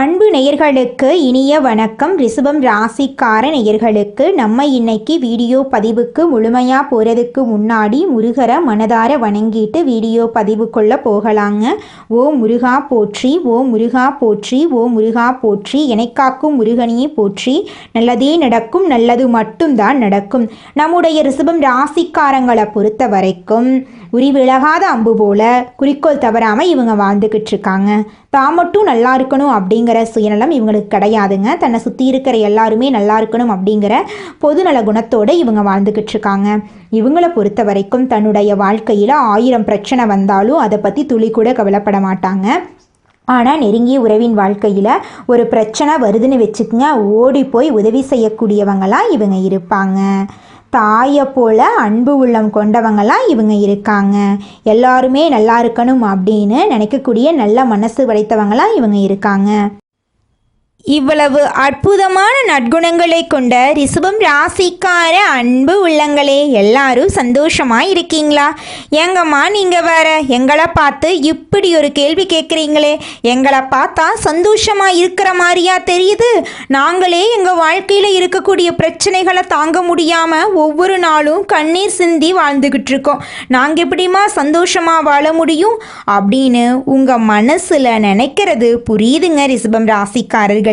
அன்பு நேயர்களுக்கு இனிய வணக்கம். ரிஷபம் ராசிக்கார நேயர்களுக்கு நம்ம இன்னைக்கு வீடியோ பதிவுக்கு முழுமையாக போகிறதுக்கு முன்னாடி முருகரை மனதார வணங்கிட்டு வீடியோ பதிவுக்குள்ளே போகலாங்க. ஓ முருகா போற்றி ஓ முருகா போற்றி ஓ முருகா போற்றி எனக்காக்கும் முருகனையே போற்றி. நல்லதே நடக்கும் நல்லது மட்டும்தான் நடக்கும். நம்முடைய ரிஷபம் ராசிக்காரங்களை பொறுத்த வரைக்கும் உரிவிலகாத அம்பு போல குறிக்கோள் தவறாமல் இவங்க வாழ்ந்துக்கிட்டு இருக்காங்க தான் மட்டும் நல்லா இருக்கணும் அப்படிங்கிற சுயநலம் இவங்களுக்கு கிடையாதுங்க. தன்னை சுற்றி இருக்கிற எல்லாருமே நல்லா இருக்கணும் அப்படிங்கிற பொதுநல குணத்தோடு இவங்க வாழ்ந்துக்கிட்டு இருக்காங்க இவங்களை பொறுத்த வரைக்கும் தன்னுடைய வாழ்க்கையில் ஆயிரம் பிரச்சனை வந்தாலும் அதை பற்றி துளி கூட கவலைப்பட மாட்டாங்க. ஆனால் நெருங்கிய உறவின் வாழ்க்கையில் ஒரு பிரச்சனை வருதுன்னு வச்சுக்கோங்க. ஓடி போய் உதவி செய்யக்கூடியவங்களாம் இவங்க இருப்பாங்க. தாயை போல அன்பு உள்ளம் கொண்டவங்களாம் இவங்க இருக்காங்க. எல்லாருமே நல்லா இருக்கணும் அப்படின்னு நினைக்கக்கூடிய நல்ல மனசு படைத்தவங்களாம் இவங்க இருக்காங்க. இவ்வளவு அற்புதமான நற்குணங்களை கொண்ட ரிஷபம் ராசிக்கார அன்பு உள்ளங்களே எல்லாரும் சந்தோஷமாக இருக்கீங்களா ஏங்கம்மா நீங்கள் வேற? எங்களை பார்த்து இப்படி ஒரு கேள்வி கேட்குறீங்களே. எங்களை பார்த்தா சந்தோஷமாக இருக்கிற மாதிரியா தெரியுது. நாங்களே எங்கள் வாழ்க்கையில் இருக்கக்கூடிய பிரச்சனைகளை தாங்க முடியாமல் ஒவ்வொரு நாளும் கண்ணீர் சிந்தி வாழ்ந்துக்கிட்டு இருக்கோம் நாங்கள் எப்படிமா சந்தோஷமாக வாழ முடியும்? அப்படின்னு உங்கள் மனசில் நினைக்கிறது புரியுதுங்க ரிஷபம் ராசிக்காரர்கள்.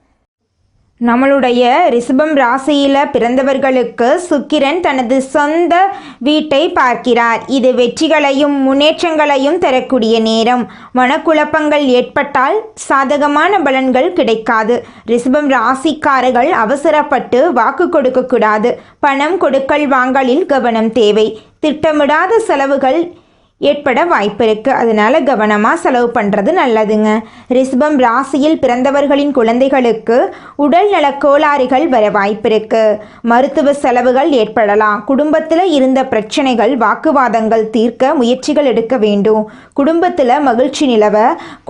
நம்மளுடைய ரிஷபம் ராசியில் பிறந்தவர்களுக்கு சுக்கிரன் தனது சொந்த வீட்டை பார்க்கிறார். இது வெற்றிகளையும் முன்னேற்றங்களையும் தரக்கூடிய நேரம். மனக்குழப்பங்கள் ஏற்பட்டால் சாதகமான பலன்கள் கிடைக்காது. ரிஷபம் ராசிக்காரர்கள் அவசரப்பட்டு வாக்கு கொடுக்கக்கூடாது. பணம் கொடுக்கல் வாங்கலில் கவனம் தேவை. திட்டமிடாத செலவுகள் ஏற்பட வாய்ப்பு இருக்குது அதனால் கவனமாக செலவு பண்ணுறது நல்லதுங்க. ரிஷபம் ராசியில் பிறந்தவர்களின் குழந்தைகளுக்கு உடல் நல கோளாறுகள் வர வாய்ப்பு இருக்குது மருத்துவ செலவுகள் ஏற்படலாம். குடும்பத்தில் இருந்த பிரச்சனைகள் வாக்குவாதங்கள் தீர்க்க முயற்சிகள் எடுக்க வேண்டும். குடும்பத்தில் மகிழ்ச்சி நிலவ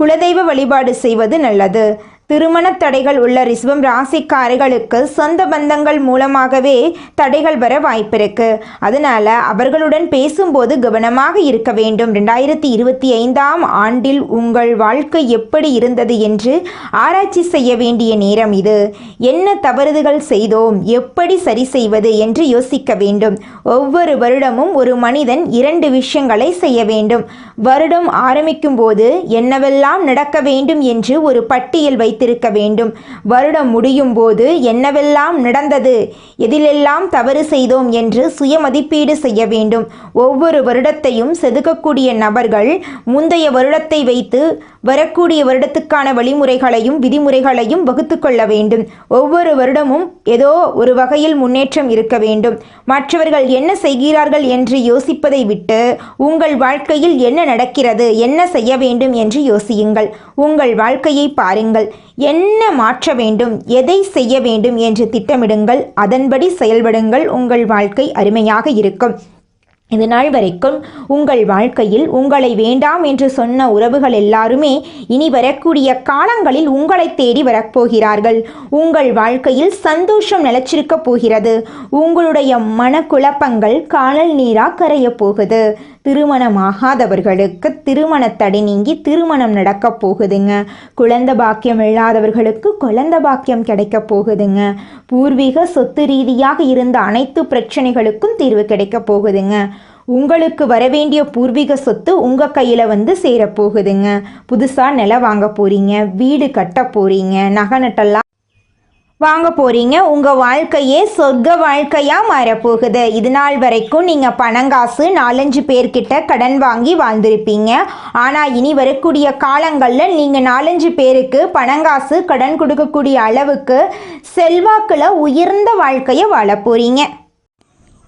குலதெய்வ வழிபாடு செய்வது நல்லது. திருமண தடைகள் உள்ள ரிஷபம் ராசிக்காரர்களுக்கு சொந்த பந்தங்கள் மூலமாகவே தடைகள் வர வாய்ப்பிருக்கு அதனால அவர்களுடன் பேசும்போது கவனமாக இருக்க வேண்டும். ரெண்டாயிரத்தி இருபத்தி ஐந்தாம் ஆண்டில் உங்கள் வாழ்க்கை எப்படி இருந்தது என்று ஆராய்ச்சி செய்ய வேண்டிய நேரம் இது. என்ன தவறுகள் செய்தோம்? எப்படி சரி செய்வது என்று யோசிக்க வேண்டும். ஒவ்வொரு வருடமும் ஒரு மனிதன் இரண்டு விஷயங்களை செய்ய வேண்டும். வருடம் ஆரம்பிக்கும் போது என்னவெல்லாம் நடக்க வேண்டும் என்று ஒரு பட்டியல் வைத்து வைத்திருக்க வேண்டும். வருடம் முடியும் போது என்னவெல்லாம் நடந்தது? எதிலெல்லாம் தவறு செய்தோம் என்று சுய மதிப்பீடு செய்ய வேண்டும். ஒவ்வொரு வருடத்தையும் செதுக்கக்கூடிய நபர்கள் முந்தைய வருடத்தை வைத்து வரக்கூடிய வருடத்துக்கான வழிமுறைகளையும் விதிமுறைகளையும் வகுத்து கொள்ள வேண்டும். ஒவ்வொரு வருடமும் ஏதோ ஒரு வகையில் முன்னேற்றம் இருக்க வேண்டும். மற்றவர்கள் என்ன செய்கிறார்கள் என்று யோசிப்பதை விட்டு உங்கள் வாழ்க்கையில் என்ன நடக்கிறது என்ன செய்ய வேண்டும் என்று யோசியுங்கள். உங்கள் வாழ்க்கையை பாருங்கள். என்ன மாற்ற வேண்டும் எதை செய்ய வேண்டும் என்று திட்டமிடுங்கள் அதன்படி செயல்படுங்கள் உங்கள் வாழ்க்கை அருமையாக இருக்கும். இது நாள் வரைக்கும் உங்கள் வாழ்க்கையில் உங்களை வேண்டாம் என்று சொன்ன உறவுகள் எல்லாருமே இனி வரக்கூடிய காலங்களில் உங்களை தேடி வரப்போகிறார்கள். உங்கள் வாழ்க்கையில் சந்தோஷம் நிலச்சிருக்க போகிறது. உங்களுடைய மனக்குழப்பங்கள் காணல் நீரா கரையப் போகுது. திருமணமாகாதவர்களுக்கு திருமண தடை நீங்கி திருமணம் நடக்க போகுதுங்க. குழந்த பாக்கியம் இல்லாதவர்களுக்கு குழந்த பாக்கியம் கிடைக்க போகுதுங்க. பூர்வீக சொத்து ரீதியாக இருந்த அனைத்து பிரச்சனைகளுக்கும் தீர்வு கிடைக்க போகுதுங்க. உங்களுக்கு வரவேண்டிய பூர்வீக சொத்து உங்கள் கையில் வந்து சேரப்போகுதுங்க புதுசாக நிலம் வாங்க போகிறீங்க வீடு கட்ட போகிறீங்க நகை நட்டெல்லாம் வாங்க போறீங்க. உங்க வாழ்க்கையே சொர்க்க வாழ்க்கையா மாறப்போகுது. இது நாள் வரைக்கும் நீங்க பணங்காசு நாலஞ்சு பேர்கிட்ட கடன் வாங்கி வாழ்ந்திருப்பீங்க. ஆனா இனி வரக்கூடிய காலங்களில் நீங்க நாலஞ்சு பேருக்கு பணங்காசு கடன் கொடுக்கக்கூடிய அளவுக்கு செல்வாக்கில் உயர்ந்த வாழ்க்கையை வாழ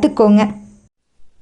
கத்துக்கோங்க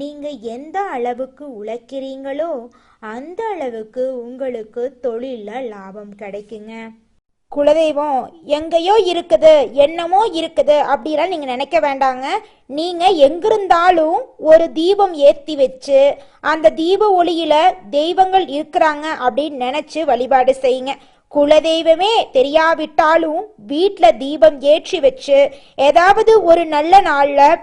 நீங்க எந்த அளவுக்கு உழைக்கிறீங்களோ அந்த அளவுக்கு உங்களுக்கு தொழிலில் லாபம் கிடைக்குங்க. குலதெய்வம் எங்கேயோ இருக்குது என்னமோ இருக்குது அப்படிலாம் நீங்கள் நினைக்க வேண்டாங்க. நீங்கள் எங்கிருந்தாலும் ஒரு தீபம் ஏற்றி வச்சு அந்த தீப ஒளியில் தெய்வங்கள் இருக்கிறாங்க அப்படின்னு நினச்சி வழிபாடு செய்யுங்க. குலதெய்வமே தெரியாவிட்டாலும் வீட்டில் தீபம் ஏற்றி வச்சு ஏதாவது ஒரு நல்ல நாளில்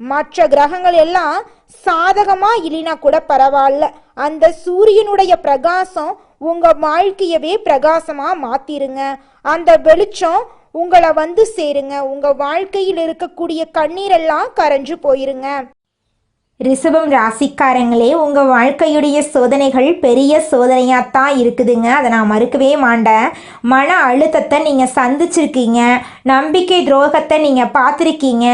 மற்ற கிரகங்கள் எல்லாம் சாதகமா இல்லைனா கூட பரவாயில்ல. அந்த சூரியனுடைய பிரகாசம் உங்க வாழ்க்கையவே பிரகாசமா மாத்திருங்க. அந்த வெளிச்சம் உங்களை வந்து சேருங்க. உங்க வாழ்க்கையில் இருக்கக்கூடிய கண்ணீரெல்லாம் கரைஞ்சு போயிருங்க. ரிஷபம் ராசிக்காரங்களே உங்கள் வாழ்க்கையுடைய சோதனைகள் பெரிய சோதனையாக தான் இருக்குதுங்க. அதை நான் மறுக்கவே மாட்டேன். மன அழுத்தத்தை நீங்கள் சந்திச்சிருக்கீங்க. நம்பிக்கை துரோகத்தை நீங்கள் பார்த்துருக்கீங்க.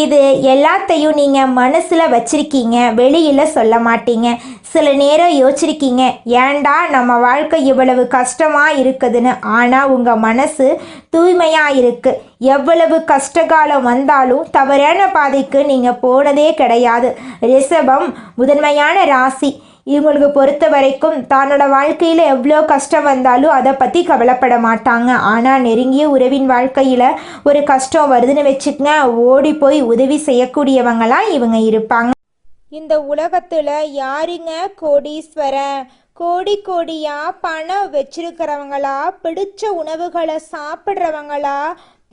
இது எல்லாத்தையும் நீங்கள் மனசில் வச்சிருக்கீங்க. வெளியில் சொல்ல மாட்டீங்க. சில நேரம் யோசிச்சிருக்கீங்க. ஏன்டா நம்ம வாழ்க்கை இவ்வளவு கஷ்டமாக இருக்குதுன்னு. ஆனால் உங்கள் மனசு தூய்மையாக இருக்குது எவ்வளவு கஷ்டகாலம் வந்தாலும் தவறான பாதைக்கு நீங்கள் போனதே கிடையாது. ரிஷபம் முதன்மையான ராசி. இவங்களுக்கு பொறுத்த வரைக்கும் தன்னோட வாழ்க்கையில் எவ்வளோ கஷ்டம் வந்தாலும் அதை பற்றி கவலைப்பட மாட்டாங்க. ஆனால் நெருங்கிய உறவின் வாழ்க்கையில் ஒரு கஷ்டம் வருதுன்னு வச்சுக்கங்க ஓடி போய் உதவி செய்யக்கூடியவங்களாம் இவங்க இருப்பாங்க. இந்த உலகத்தில் யாருங்க கோடீஸ்வரன்? கோடி கோடியா பணம் வச்சிருக்கிறவங்களா? பிடிச்ச உணவுகளை சாப்பிட்றவங்களா?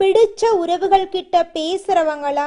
பிடிச்ச உறவுகள் கிட்ட பேசுறவங்களா?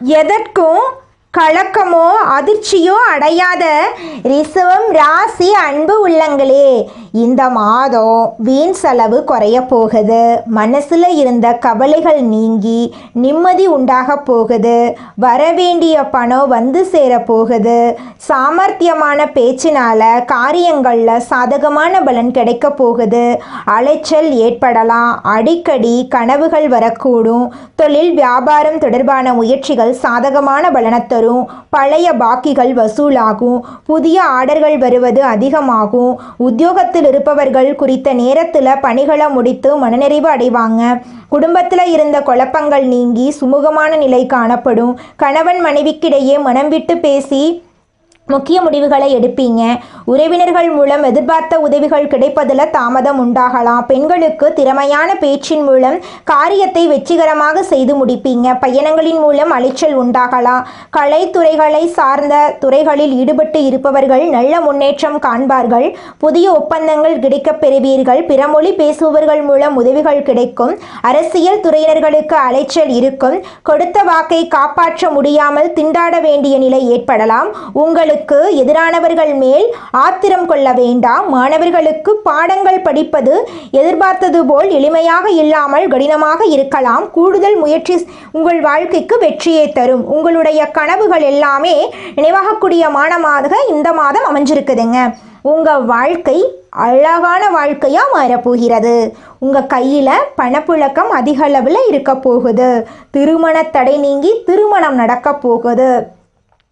எதற்கும் கலக்கமோ அதிர்ச்சியோ அடையாத ரிசவம் ராசி அன்பு உள்ளங்களே இந்த மாதம் வீண் செலவு குறைய போகுது. மனசில் இருந்த கவலைகள் நீங்கி நிம்மதி உண்டாக போகுது. வரவேண்டிய பணம் வந்து சேர போகுது. சாமர்த்தியமான பேச்சினால காரியங்களில் சாதகமான பலன் கிடைக்க போகுது. அலைச்சல் ஏற்படலாம். அடிக்கடி கனவுகள் வரக்கூடும். தொழில் வியாபாரம் தொடர்பான முயற்சிகள் சாதகமான பலனை வரும். பழைய பாக்கிகள் வசூலாகும். புதிய ஆர்டர்கள் வருவது அதிகமாகும். உத்தியோகத்தில் இருப்பவர்கள் குறித்த நேரத்தில் பணிகளை முடித்து மனநிறைவு அடைவாங்க. குடும்பத்தில் இருந்த குழப்பங்கள் நீங்கி சுமூகமான நிலை காணப்படும். கணவன் மனைவிக்கிடையே மனம் விட்டு பேசி முக்கிய முடிவுகளை எடுப்பீங்க. உறவினர்கள் மூலம் எதிர்பார்த்த உதவிகள் கிடைப்பதில் தாமதம் உண்டாகலாம். பெண்களுக்கு திறமையான பேச்சின் மூலம் காரியத்தை வெற்றிகரமாக செய்து முடிப்பீங்க. பயணங்களின் மூலம் அலைச்சல் உண்டாகலாம். கலைத்துறைகளை சார்ந்த துறைகளில் ஈடுபட்டு இருப்பவர்கள் நல்ல முன்னேற்றம் காண்பார்கள். புதிய ஒப்பந்தங்கள் கிடைக்கப் பெறுவீர்கள். பிறமொழி பேசுபவர்கள் மூலம் உதவிகள் கிடைக்கும். அரசியல் துறையினர்களுக்கு அலைச்சல் இருக்கும். கொடுத்த வாக்கை காப்பாற்ற முடியாமல் திண்டாட வேண்டிய நிலை ஏற்படலாம். உங்களுக்கு எதிரானவர்கள் மேல் ஆத்திரம் கொள்ள வேண்டாம். மாணவர்களுக்கு பாடங்கள் படிப்பது எதிர்பார்த்தது போல் எளிமையாக இல்லாமல் கடினமாக இருக்கலாம். கூடுதல் முயற்சி உங்கள் வாழ்க்கைக்கு வெற்றியை தரும். உங்களுடைய கனவுகள் எல்லாமே நினைவாகக்கூடிய மாதமாக இந்த மாதம் அமைஞ்சிருக்குதுங்க. உங்கள் வாழ்க்கை அழகான வாழ்க்கையாக மாறப்போகிறது. உங்கள் கையில் பணப்புழக்கம் அதிக அளவில் இருக்க போகுது. திருமண தடை நீங்கி திருமணம் நடக்க போகுது.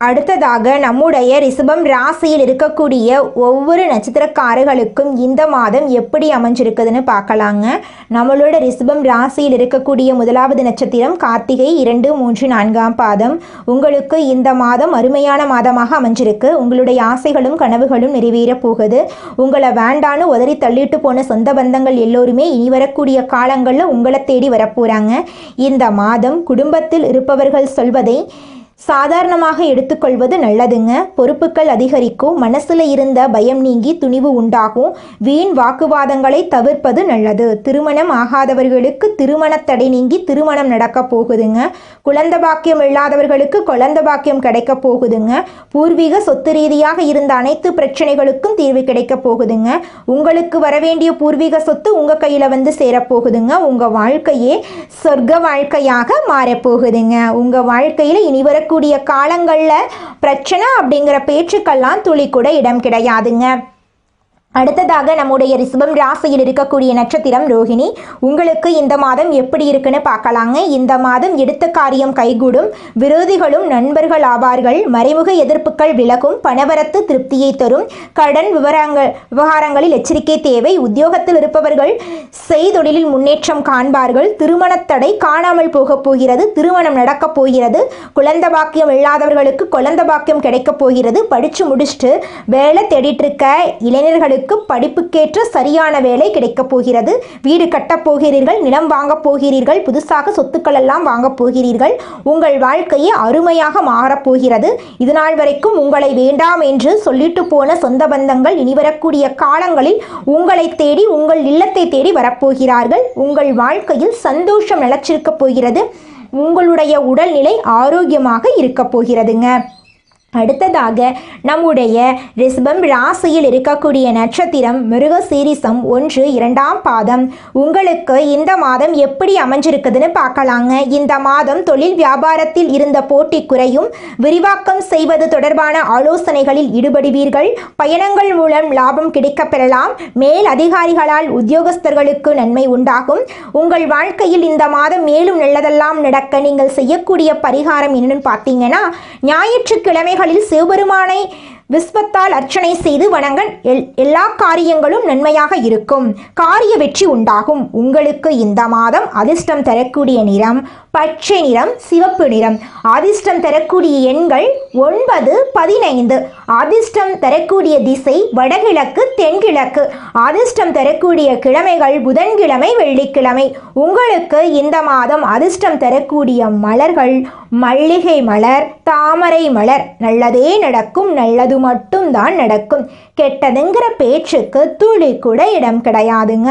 அடுத்ததாக நம்முடைய ரிஷபம் ராசியில் இருக்கக்கூடிய ஒவ்வொரு நட்சத்திரக்காரர்களுக்கும் இந்த மாதம் எப்படி அமைஞ்சிருக்குதுன்னு பார்க்கலாங்க. நம்மளோட ரிஷபம் ராசியில் இருக்கக்கூடிய முதலாவது நட்சத்திரம் கார்த்திகை இரண்டு மூன்று நான்காம் பாதம். உங்களுக்கு இந்த மாதம் அருமையான மாதமாக அமைஞ்சிருக்கு. உங்களுடைய ஆசைகளும் கனவுகளும் நிறைவேறப் போகுது. உங்களை வேண்டான்னு உதறி தள்ளிட்டு போன சொந்த பந்தங்கள் எல்லோருமே இனி வரக்கூடிய காலங்களில் உங்களை தேடி வரப்போகிறாங்க இந்த மாதம் குடும்பத்தில் இருப்பவர்கள் சொல்வதை சாதாரணமாக எடுத்துக்கொள்வது நல்லதுங்க. பொறுப்புகள் அதிகரிக்கும். மனசுல இருந்த பயம் நீங்கி துணிவு உண்டாகும். வீண் வாக்குவாதங்களை தவிர்ப்பது நல்லது. திருமணம் ஆகாதவர்களுக்கு திருமண தடை நீங்கி திருமணம் நடக்க போகுதுங்க. குழந்த பாக்கியம் இல்லாதவர்களுக்கு குழந்த பாக்கியம் கிடைக்க போகுதுங்க. பூர்வீக சொத்து ரீதியாக இருந்த அனைத்து பிரச்சனைகளுக்கும் தீர்வு கிடைக்க போகுதுங்க. உங்களுக்கு வரவேண்டிய பூர்வீக சொத்து உங்க கையில வந்து சேரப்போகுதுங்க உங்க வாழ்க்கையே சொர்க்க வாழ்க்கையாக மாறப்போகுதுங்க உங்க வாழ்க்கையில இனிவர வரக்கூடிய காலங்களில் பிரச்சனை அப்படிங்கிற பேச்சுக்கெல்லாம் துளி கூட இடம் கிடையாதுங்க. அடுத்ததாக நம்முடைய ரிஷபம் ராசியில் இருக்கக்கூடிய நட்சத்திரம் ரோஹிணி. உங்களுக்கு இந்த மாதம் எப்படி இருக்குன்னு பார்க்கலாங்க. இந்த மாதம் எடுத்த காரியம் கைகூடும். விரோதிகளும் நண்பர்கள் ஆவார்கள். மறைமுக எதிர்ப்புகள் விலகும். பணவரத்து திருப்தியை தரும். கடன் விவரங்கள் விவகாரங்களில் எச்சரிக்கை தேவை. உத்தியோகத்தில் இருப்பவர்கள் செய்தொழிலில் முன்னேற்றம் காண்பார்கள். திருமணத்தடை காணாமல் போகப் போகிறது. திருமணம் நடக்கப் போகிறது. குழந்த பாக்கியம் இல்லாதவர்களுக்கு குழந்த பாக்கியம் கிடைக்கப் போகிறது. படித்து முடிச்சுட்டு வேலை தேடிட்டு இருக்க இளைஞர்களுக்கு படிப்புக்கேற்ற சரியான வேலை கிடைக்கப் போகிறது. வீடு கட்டப் போகிறீர்கள் நிலம் வாங்கப் போகிறீர்கள் புதுசாக சொத்துக்கள் எல்லாம் வாங்கப் போகிறீர்கள். உங்கள் வாழ்க்கையே அருமையாக மாறப் போகிறது. வரைக்கும் உங்களை வேண்டாம் என்று சொல்லிட்டு போன சொந்த பந்தங்கள் இனி வரக்கூடிய காலங்களில் உங்களை தேடி உங்கள் இல்லத்தை தேடி வரப்போகிறார்கள் உங்கள் வாழ்க்கையில் சந்தோஷம் நிலச்சிருக்கப் போகிறது. உங்களுடைய உடல்நிலை ஆரோக்கியமாக இருக்கப் போகிறதுங்க. அடுத்ததாக நம்முடைய ரிஷபம் ராசியில் இருக்கக்கூடிய நட்சத்திரம் மிருக சீரிசம் ஒன்று இரண்டாம் பாதம். உங்களுக்கு இந்த மாதம் எப்படி அமைஞ்சிருக்குதுன்னு பார்க்கலாங்க. இந்த மாதம் தொழில் வியாபாரத்தில் இருந்த போட்டி குறையும். விரிவாக்கம் செய்வது தொடர்பான ஆலோசனைகளில் ஈடுபடுவீர்கள். பயணங்கள் மூலம் லாபம் கிடைக்கப்பெறலாம். மேல் அதிகாரிகளால் உத்தியோகஸ்தர்களுக்கு நன்மை உண்டாகும். உங்கள் வாழ்க்கையில் இந்த மாதம் மேலும் நல்லதெல்லாம் நடக்க நீங்கள் செய்யக்கூடிய பரிகாரம் என்னன்னு பார்த்தீங்கன்னா ஞாயிற்றுக்கிழமைகள் ஞாயிற்றுக்கிழமைகளில் சிவபெருமானை விஸ்வத்தால் அர்ச்சனை செய்து வணங்க எல் எல்லா காரியங்களும் நன்மையாக இருக்கும். காரிய வெற்றி உண்டாகும். உங்களுக்கு இந்த மாதம் அதிர்ஷ்டம் தரக்கூடிய நிறம் பச்சை நிறம் சிவப்பு நிறம். அதிர்ஷ்டம் தரக்கூடிய எண்கள் ஒன்பது பதினைந்து. அதிர்ஷ்டம் தரக்கூடிய திசை வடகிழக்கு தென்கிழக்கு. அதிர்ஷ்டம் தரக்கூடிய கிழமைகள் புதன்கிழமை வெள்ளிக்கிழமை. உங்களுக்கு இந்த மாதம் அதிர்ஷ்டம் தரக்கூடிய மலர்கள் மல்லிகை மலர் தாமரை மலர். நல்லதே நடக்கும் நல்லது மட்டும்தான் நடக்கும். கெட்டதுங்கிற பேச்சுக்கு துளி கூட இடம் கிடையாதுங்க.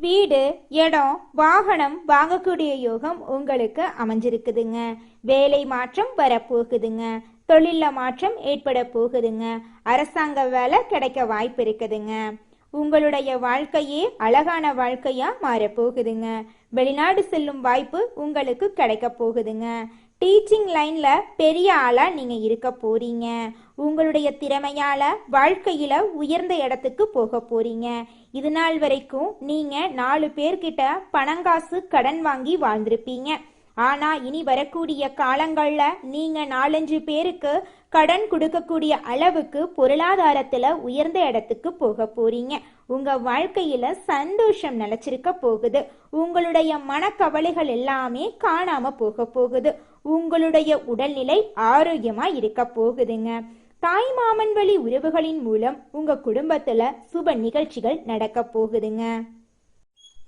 வீடு இடம் வாகனம் வாங்கக்கூடிய யோகம் உங்களுக்கு அமைஞ்சிருக்குதுங்க. வேலை மாற்றம் வரப்போகுதுங்க. தொழிலில் மாற்றம் ஏற்பட போகுதுங்க. அரசாங்க வேலை கிடைக்க வாய்ப்பு இருக்குதுங்க. உங்களுடைய வாழ்க்கையே அழகான வாழ்க்கையா மாறப்போகுதுங்க. வெளிநாடு செல்லும் வாய்ப்பு உங்களுக்கு கிடைக்க போகுதுங்க. டீச்சிங் லைன்ல பெரிய ஆளா நீங்க இருக்க போறீங்க. உங்களுடைய திறமையால வாழ்க்கையில உயர்ந்த இடத்துக்கு போக போறீங்க. இது நாள் வரைக்கும் நீங்க நாலு பேர்கிட்ட பணங்காசு கடன் வாங்கி வாழ்ந்திருப்பீங்க. ஆனா இனி வரக்கூடிய காலங்கள்ல நீங்க நாலஞ்சு பேருக்கு கடன் கொடுக்கக்கூடிய அளவுக்கு பொருளாதாரத்துல உயர்ந்த இடத்துக்கு போக போறீங்க. உங்க வாழ்க்கையில சந்தோஷம் நிலைச்சிருக்க போகுது. உங்களுடைய மனக்கவலைகள் எல்லாமே காணாம போக போகுது. உங்களுடைய உடல்நிலை ஆரோக்கியமா இருக்க போகுதுங்க. தாய் மாமன் வழி உறவுகளின் மூலம் உங்க குடும்பத்துல சுப நிகழ்ச்சிகள் நடக்க போகுதுங்க.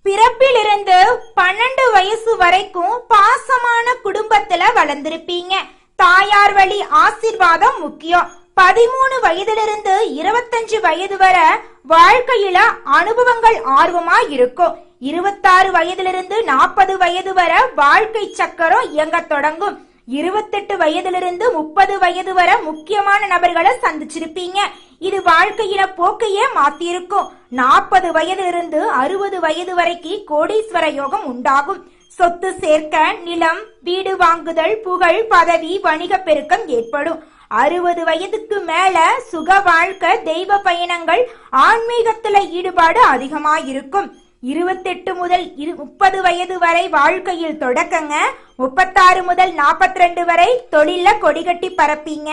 பிறப்பிலிருந்து பன்னெண்டு வயசு வரைக்கும் பாசமான குடும்பத்துல வளர்ந்திருப்பீங்க. தாயார் வழி ஆசிர்வாதம் முக்கியம். பதிமூணு வயதிலிருந்து இருபத்தஞ்சு வயது வரை வாழ்க்கையில அனுபவங்கள் ஆர்வமா இருக்கும். இருபத்தாறு வயதிலிருந்து நாற்பது வயது வரை வாழ்க்கை சக்கரம் இயங்க தொடங்கும். இருபத்தெட்டு வயதிலிருந்து முப்பது வயது வரை முக்கியமான நபர்களை சந்திச்சிருப்பீங்க. இது வாழ்க்கையில போக்கையே மாத்திருக்கும் நாற்பது வயதிலிருந்து அறுபது வயது வரைக்கு கோடீஸ்வர யோகம் உண்டாகும். சொத்து சேர்க்க நிலம் வீடு வாங்குதல் புகழ் பதவி வணிக பெருக்கம் ஏற்படும். அறுபது வயதுக்கு மேல சுக வாழ்க்கை தெய்வ பயணங்கள் ஆன்மீகத்துல ஈடுபாடு அதிகமா இருக்கும் இருபத்தெட்டு முதல் இரு முப்பது வயது வரை வாழ்க்கையில் தொடக்கங்க. முப்பத்தாறு முதல் நாற்பத்தி ரெண்டு வரை தொழில கொடிகட்டி பரப்பீங்க.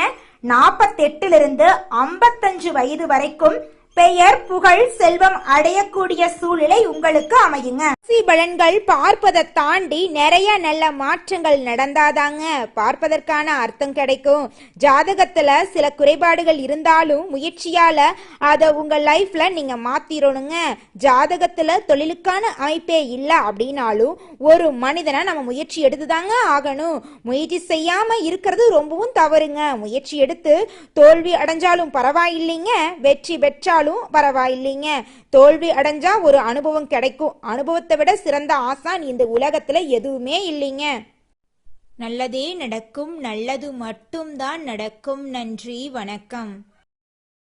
நாற்பத்தெட்டிலிருந்து ஐம்பத்தஞ்சு வயது வரைக்கும் பெயர் புகழ் செல்வம் அடையக்கூடிய சூழ்நிலை உங்களுக்கு அமையுங்க. ராசி பலன்கள் பார்ப்பதை தாண்டி நிறைய நல்ல மாற்றங்கள் நடந்தாதாங்க. பார்ப்பதற்கான அர்த்தம் கிடைக்கும். ஜாதகத்துல சில குறைபாடுகள் இருந்தாலும் முயற்சியால அதை உங்க லைஃப்ல நீங்க மாத்திரணுங்க. ஜாதகத்துல தொழிலுக்கான அமைப்பே இல்லை அப்படின்னாலும் ஒரு மனிதனை நம்ம முயற்சி எடுத்துதாங்க ஆகணும். முயற்சி செய்யாம இருக்கிறது ரொம்பவும் தவறுங்க. முயற்சி எடுத்து தோல்வி அடைஞ்சாலும் பரவாயில்லைங்க. வெற்றி பெற்றாலும் பரவாயில்லைங்க. தோல்வி அடைஞ்சா ஒரு அனுபவம் கிடைக்கும். அனுபவத்தை விட சிறந்த ஆசான் இந்த உலகத்துல எதுவுமே இல்லைங்க. நல்லதே நடக்கும். நல்லது மட்டும்தான் நடக்கும். நன்றி. வணக்கம்.